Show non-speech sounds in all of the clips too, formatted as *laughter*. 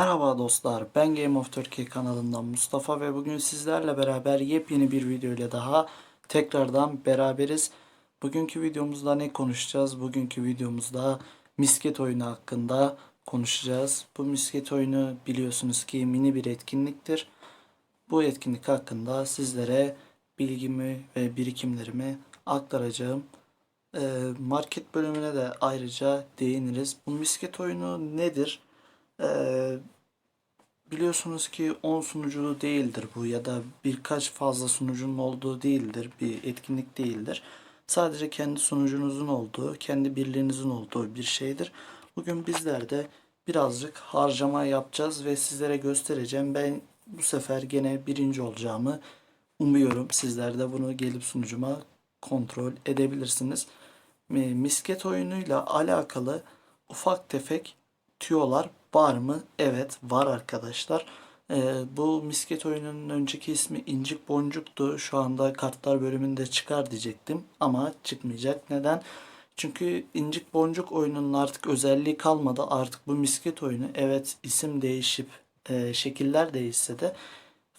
Merhaba dostlar, ben Game of Turkey kanalından Mustafa ve bugün sizlerle beraber yepyeni bir video ile daha tekrardan beraberiz. Bugünkü videomuzda ne konuşacağız? Bugünkü videomuzda misket oyunu hakkında konuşacağız. Bu misket oyunu biliyorsunuz ki mini bir etkinliktir. Bu etkinlik hakkında sizlere bilgimi ve birikimlerimi aktaracağım. Ee, Market bölümüne de ayrıca değiniriz. Bu misket oyunu nedir? Ee, biliyorsunuz ki 10 sunuculu değildir bu ya da birkaç fazla sunucunun olduğu değildir. Bir etkinlik değildir. Sadece kendi sunucunuzun olduğu, kendi birliğinizin olduğu bir şeydir. Bugün bizler de birazcık harcama yapacağız ve sizlere göstereceğim. Ben bu sefer gene birinci olacağımı umuyorum. Sizler de bunu gelip sunucuma kontrol edebilirsiniz. E, Misket oyunuyla alakalı ufak tefek tüyolar var mı? Evet var arkadaşlar. Ee, bu misket oyununun önceki ismi İncik Boncuk'tu. Şu anda kartlar bölümünde çıkar diyecektim ama çıkmayacak. Neden? Çünkü İncik Boncuk oyununun artık özelliği kalmadı. Artık bu misket oyunu evet isim değişip e, şekiller değişse de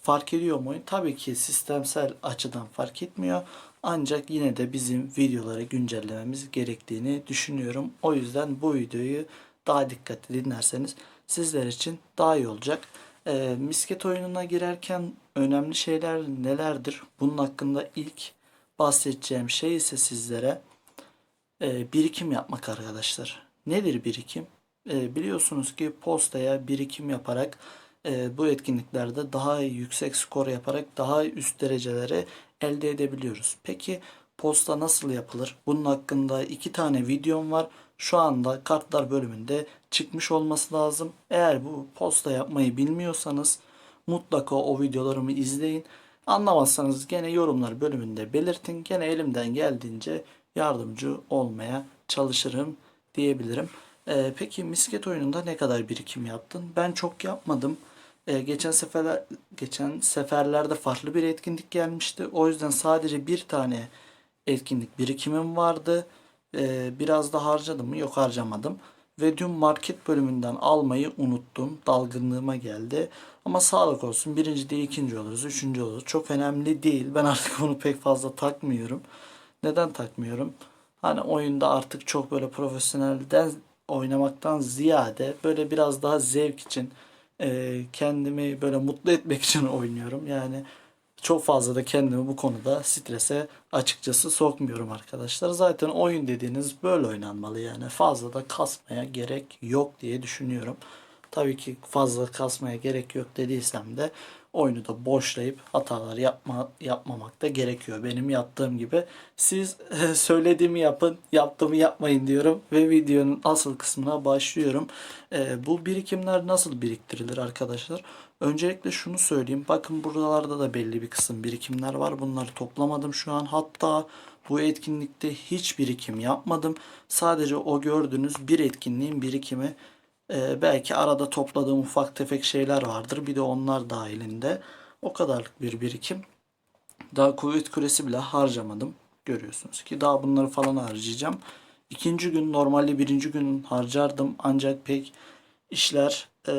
fark ediyor mu oyun? Tabii ki sistemsel açıdan fark etmiyor. Ancak yine de bizim videoları güncellememiz gerektiğini düşünüyorum. O yüzden bu videoyu daha dikkatli dinlerseniz sizler için daha iyi olacak. Ee, misket oyununa girerken önemli şeyler nelerdir? Bunun hakkında ilk bahsedeceğim şey ise sizlere e, birikim yapmak arkadaşlar. Nedir birikim? E, biliyorsunuz ki postaya birikim yaparak e, bu etkinliklerde daha yüksek skor yaparak daha üst dereceleri elde edebiliyoruz. Peki posta nasıl yapılır? Bunun hakkında iki tane videom var. Şu anda kartlar bölümünde çıkmış olması lazım. Eğer bu posta yapmayı bilmiyorsanız mutlaka o videolarımı izleyin. Anlamazsanız gene yorumlar bölümünde belirtin. Gene elimden geldiğince yardımcı olmaya çalışırım diyebilirim. Ee, peki misket oyununda ne kadar birikim yaptın? Ben çok yapmadım. Ee, geçen seferler geçen seferlerde farklı bir etkinlik gelmişti. O yüzden sadece bir tane etkinlik birikimim vardı. Ee, biraz da harcadım mı? Yok harcamadım. Ve dün market bölümünden almayı unuttum. Dalgınlığıma geldi. Ama sağlık olsun. Birinci değil ikinci oluruz. Üçüncü oluruz. Çok önemli değil. Ben artık bunu pek fazla takmıyorum. Neden takmıyorum? Hani oyunda artık çok böyle profesyonelden oynamaktan ziyade böyle biraz daha zevk için e, kendimi böyle mutlu etmek için *laughs* oynuyorum. Yani çok fazla da kendimi bu konuda strese açıkçası sokmuyorum arkadaşlar. Zaten oyun dediğiniz böyle oynanmalı yani. Fazla da kasmaya gerek yok diye düşünüyorum. Tabii ki fazla kasmaya gerek yok dediysem de oyunu da boşlayıp hatalar yapma yapmamak da gerekiyor. Benim yaptığım gibi. Siz *laughs* söylediğimi yapın, yaptığımı yapmayın diyorum ve videonun asıl kısmına başlıyorum. Ee, bu birikimler nasıl biriktirilir arkadaşlar? Öncelikle şunu söyleyeyim. Bakın buralarda da belli bir kısım birikimler var. Bunları toplamadım şu an. Hatta bu etkinlikte hiç birikim yapmadım. Sadece o gördüğünüz bir etkinliğin birikimi ee, belki arada topladığım ufak tefek şeyler vardır. Bir de onlar dahilinde. O kadarlık bir birikim. Daha kuvvet küresi bile harcamadım. Görüyorsunuz ki daha bunları falan harcayacağım. İkinci gün normalde birinci gün harcardım. Ancak pek işler e,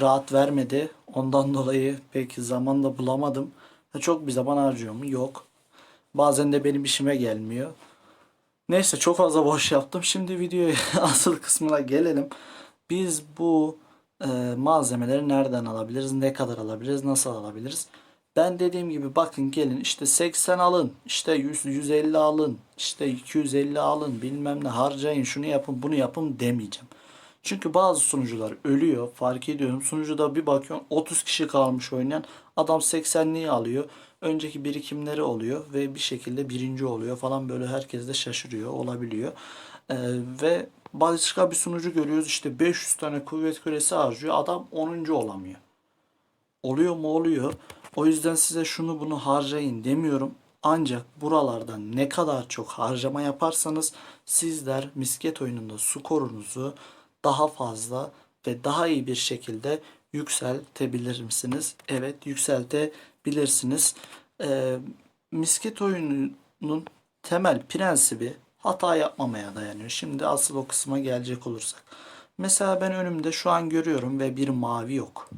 rahat vermedi. Ondan *laughs* dolayı pek zaman da bulamadım. Çok bir zaman harcıyor mu? Yok. Bazen de benim işime gelmiyor. Neyse çok fazla boş yaptım. Şimdi videoya *laughs* asıl kısmına gelelim. Biz bu e, malzemeleri nereden alabiliriz? Ne kadar alabiliriz? Nasıl alabiliriz? Ben dediğim gibi bakın gelin işte 80 alın, işte 100, 150 alın, işte 250 alın, bilmem ne harcayın, şunu yapın, bunu yapın demeyeceğim. Çünkü bazı sunucular ölüyor fark ediyorum. Sunucuda bir bakıyorum 30 kişi kalmış oynayan adam 80'liği alıyor. Önceki birikimleri oluyor ve bir şekilde birinci oluyor falan böyle herkes de şaşırıyor olabiliyor. Ee, ve başka bir sunucu görüyoruz işte 500 tane kuvvet küresi harcıyor adam 10. olamıyor. Oluyor mu oluyor. O yüzden size şunu bunu harcayın demiyorum. Ancak buralardan ne kadar çok harcama yaparsanız sizler misket oyununda skorunuzu daha fazla ve daha iyi bir şekilde yükseltebilir misiniz? Evet yükseltebilirsiniz. Ee, misket oyununun temel prensibi hata yapmamaya dayanıyor. Şimdi asıl o kısma gelecek olursak. Mesela ben önümde şu an görüyorum ve bir mavi yok.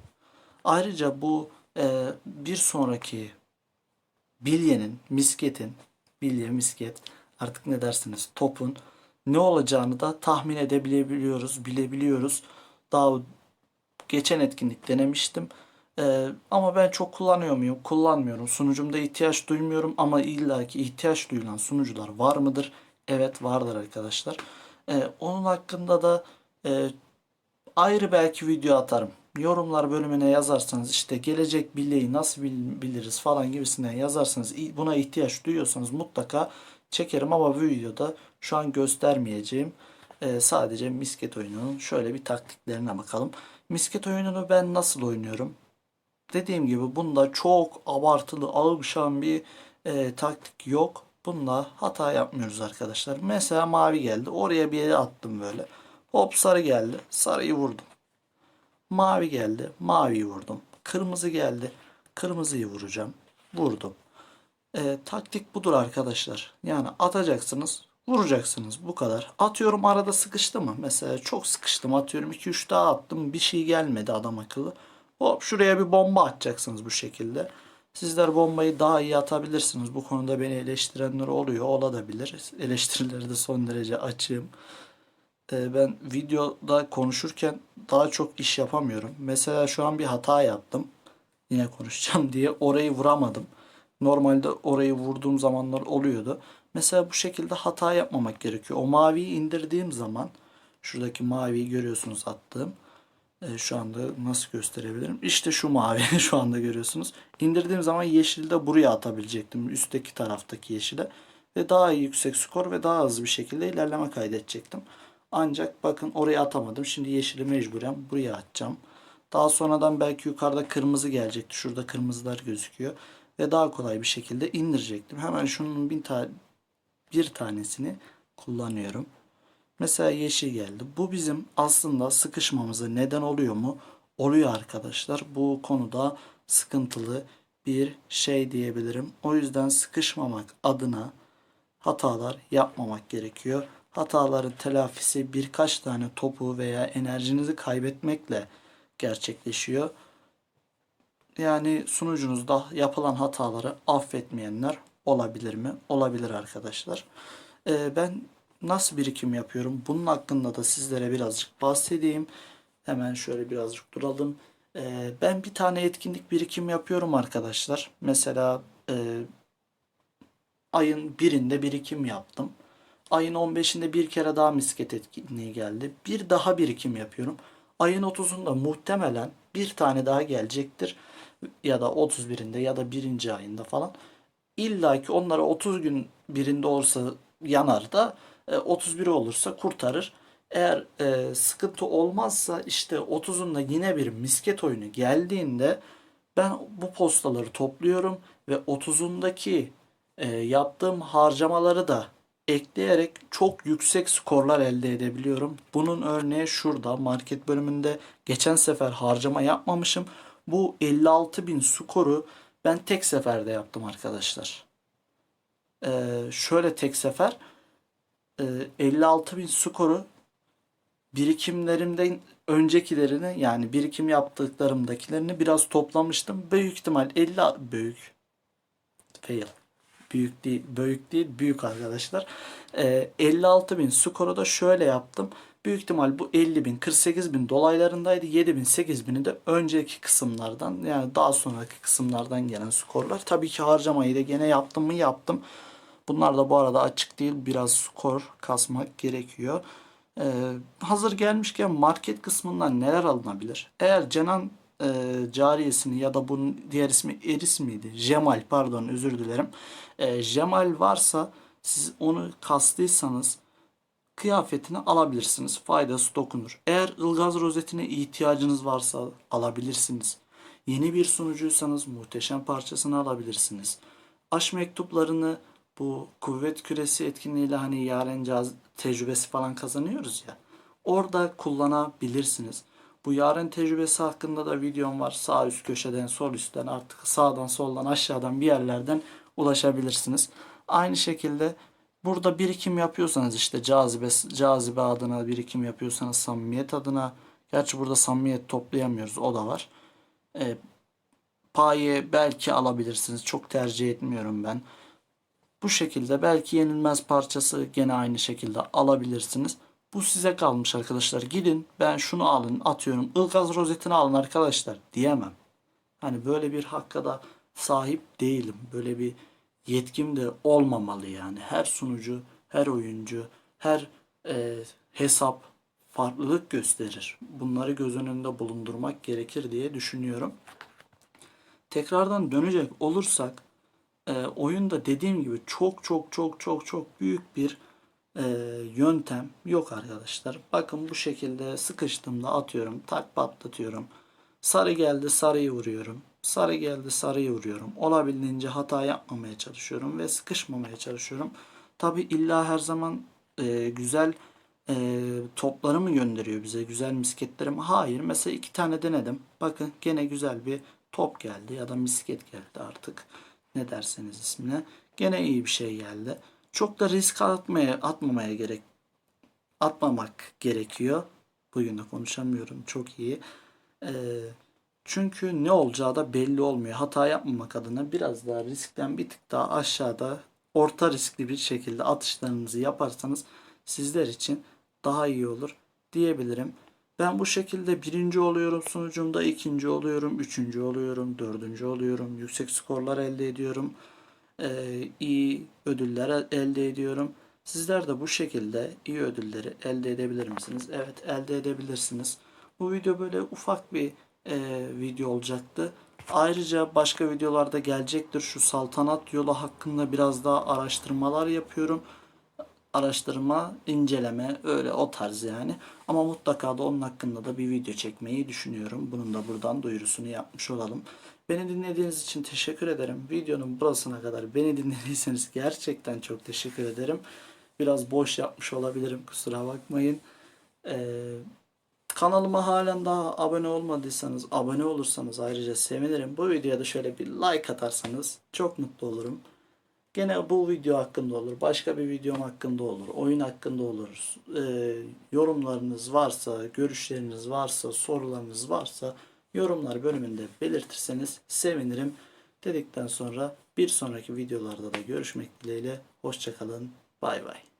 Ayrıca bu e, bir sonraki bilyenin, misketin, bilye, misket artık ne dersiniz topun ne olacağını da tahmin edebiliyoruz, bilebiliyoruz. Daha geçen etkinlik denemiştim. Ee, ama ben çok kullanıyor muyum? Kullanmıyorum. Sunucumda ihtiyaç duymuyorum ama illaki ihtiyaç duyulan sunucular var mıdır? Evet vardır arkadaşlar. Ee, onun hakkında da e, ayrı belki video atarım. Yorumlar bölümüne yazarsanız işte gelecek bileği nasıl bil- biliriz falan gibisinden yazarsanız buna ihtiyaç duyuyorsanız mutlaka çekerim ama bu videoda şu an göstermeyeceğim. Ee, sadece misket oyununun şöyle bir taktiklerine bakalım. Misket oyununu ben nasıl oynuyorum? Dediğim gibi bunda çok abartılı, ağır bir e, taktik yok. Bunda hata yapmıyoruz arkadaşlar. Mesela mavi geldi. Oraya bir yere attım böyle. Hop sarı geldi. Sarıyı vurdum. Mavi geldi. Maviyi vurdum. Kırmızı geldi. Kırmızıyı vuracağım. Vurdum. E, taktik budur arkadaşlar. Yani atacaksınız, vuracaksınız. Bu kadar. Atıyorum arada sıkıştı mı? Mesela çok sıkıştım. Atıyorum 2-3 daha attım. Bir şey gelmedi adam akıllı. Hop şuraya bir bomba atacaksınız bu şekilde. Sizler bombayı daha iyi atabilirsiniz. Bu konuda beni eleştirenler oluyor. Olabilir. Eleştirileri de son derece açığım. Ee, ben videoda konuşurken daha çok iş yapamıyorum. Mesela şu an bir hata yaptım. Yine konuşacağım diye orayı vuramadım. Normalde orayı vurduğum zamanlar oluyordu. Mesela bu şekilde hata yapmamak gerekiyor. O maviyi indirdiğim zaman şuradaki maviyi görüyorsunuz attığım. Ee, şu anda nasıl gösterebilirim? İşte şu mavi *laughs* şu anda görüyorsunuz. İndirdiğim zaman yeşili de buraya atabilecektim. Üstteki taraftaki yeşile. Ve daha yüksek skor ve daha hızlı bir şekilde ilerleme kaydedecektim. Ancak bakın oraya atamadım. Şimdi yeşili mecburen buraya atacağım. Daha sonradan belki yukarıda kırmızı gelecekti. Şurada kırmızılar gözüküyor. Ve daha kolay bir şekilde indirecektim. Hemen şunun bir, ta bir tanesini kullanıyorum. Mesela yeşil geldi. Bu bizim aslında sıkışmamıza neden oluyor mu? Oluyor arkadaşlar. Bu konuda sıkıntılı bir şey diyebilirim. O yüzden sıkışmamak adına hatalar yapmamak gerekiyor. Hataların telafisi birkaç tane topu veya enerjinizi kaybetmekle gerçekleşiyor. Yani sunucunuzda yapılan hataları affetmeyenler olabilir mi? Olabilir arkadaşlar. Ee, ben nasıl birikim yapıyorum? Bunun hakkında da sizlere birazcık bahsedeyim. Hemen şöyle birazcık duralım. Ee, ben bir tane etkinlik birikim yapıyorum arkadaşlar. Mesela e, ayın birinde birikim yaptım. Ayın 15'inde bir kere daha misket etkinliği geldi. Bir daha birikim yapıyorum. Ayın 30'unda muhtemelen bir tane daha gelecektir. Ya da 31'inde ya da birinci ayında falan. İlla ki onlara 30 gün birinde olursa yanar da e, 31 olursa kurtarır. Eğer e, sıkıntı olmazsa işte 30'unda yine bir misket oyunu geldiğinde ben bu postaları topluyorum ve 30'undaki e, yaptığım harcamaları da ekleyerek çok yüksek skorlar elde edebiliyorum. Bunun örneği şurada market bölümünde geçen sefer harcama yapmamışım. Bu 56.000 skoru ben tek seferde yaptım arkadaşlar. Ee, şöyle tek sefer e, 56.000 skoru birikimlerimden öncekilerini yani birikim yaptıklarımdakilerini biraz toplamıştım. Büyük ihtimal 50 büyük fail. Büyük değil, büyük değil, büyük arkadaşlar. Ee, 56 bin skoru da şöyle yaptım. Büyük ihtimal bu 50 bin, 48 bin dolaylarındaydı. 7 bin, 8 bini de önceki kısımlardan yani daha sonraki kısımlardan gelen skorlar. Tabii ki harcamayı da gene yaptım mı yaptım. Bunlar da bu arada açık değil. Biraz skor kasmak gerekiyor. Ee, hazır gelmişken market kısmından neler alınabilir? Eğer Cenan e, cariyesini ya da bunun diğer ismi Eris miydi? Cemal pardon özür dilerim. E, Cemal varsa siz onu kastıysanız kıyafetini alabilirsiniz. Faydası dokunur. Eğer ılgaz rozetine ihtiyacınız varsa alabilirsiniz. Yeni bir sunucuysanız muhteşem parçasını alabilirsiniz. Aş mektuplarını bu kuvvet küresi etkinliğiyle hani yaren tecrübesi falan kazanıyoruz ya. Orada kullanabilirsiniz. Bu yarın tecrübesi hakkında da videom var. Sağ üst köşeden, sol üstten artık sağdan, soldan, aşağıdan bir yerlerden ulaşabilirsiniz. Aynı şekilde Burada birikim yapıyorsanız işte cazibe cazibe adına birikim yapıyorsanız samimiyet adına gerçi burada samimiyet toplayamıyoruz o da var. E, paye belki alabilirsiniz. Çok tercih etmiyorum ben. Bu şekilde belki yenilmez parçası gene aynı şekilde alabilirsiniz. Bu size kalmış arkadaşlar. Gidin ben şunu alın atıyorum. Ilgaz rozetini alın arkadaşlar diyemem. Hani böyle bir hakka da sahip değilim. Böyle bir yetkim de olmamalı yani. Her sunucu, her oyuncu, her e, hesap farklılık gösterir. Bunları göz önünde bulundurmak gerekir diye düşünüyorum. Tekrardan dönecek olursak e, oyunda dediğim gibi çok çok çok çok çok büyük bir e, yöntem yok arkadaşlar. Bakın bu şekilde sıkıştığımda atıyorum, tak patlatıyorum. Sarı geldi sarıyı vuruyorum. Sarı geldi sarıyı vuruyorum. Olabildiğince hata yapmamaya çalışıyorum ve sıkışmamaya çalışıyorum. Tabi illa her zaman e, güzel e, topları mı gönderiyor bize? Güzel misketleri mi? Hayır. Mesela iki tane denedim. Bakın gene güzel bir top geldi ya da misket geldi artık. Ne derseniz ismine. Gene iyi bir şey geldi. Çok da risk atmaya, atmamaya gerek atmamak gerekiyor. Bugün de konuşamıyorum. Çok iyi. Ee, çünkü ne olacağı da belli olmuyor. Hata yapmamak adına biraz daha riskten bir tık daha aşağıda orta riskli bir şekilde atışlarınızı yaparsanız sizler için daha iyi olur diyebilirim. Ben bu şekilde birinci oluyorum sunucumda, ikinci oluyorum, üçüncü oluyorum, dördüncü oluyorum, yüksek skorlar elde ediyorum, ee, iyi ödüller elde ediyorum. Sizler de bu şekilde iyi ödülleri elde edebilir misiniz? Evet elde edebilirsiniz. Bu video böyle ufak bir e, video olacaktı. Ayrıca başka videolarda gelecektir. Şu saltanat yolu hakkında biraz daha araştırmalar yapıyorum. Araştırma, inceleme öyle o tarz yani. Ama mutlaka da onun hakkında da bir video çekmeyi düşünüyorum. Bunun da buradan duyurusunu yapmış olalım. Beni dinlediğiniz için teşekkür ederim. Videonun burasına kadar beni dinlediyseniz gerçekten çok teşekkür ederim. Biraz boş yapmış olabilirim kusura bakmayın. Ee, Kanalıma halen daha abone olmadıysanız abone olursanız ayrıca sevinirim. Bu videoya da şöyle bir like atarsanız çok mutlu olurum. Gene bu video hakkında olur, başka bir videom hakkında olur, oyun hakkında olur. Ee, yorumlarınız varsa, görüşleriniz varsa, sorularınız varsa yorumlar bölümünde belirtirseniz sevinirim. Dedikten sonra bir sonraki videolarda da görüşmek dileğiyle. Hoşçakalın. Bay bay.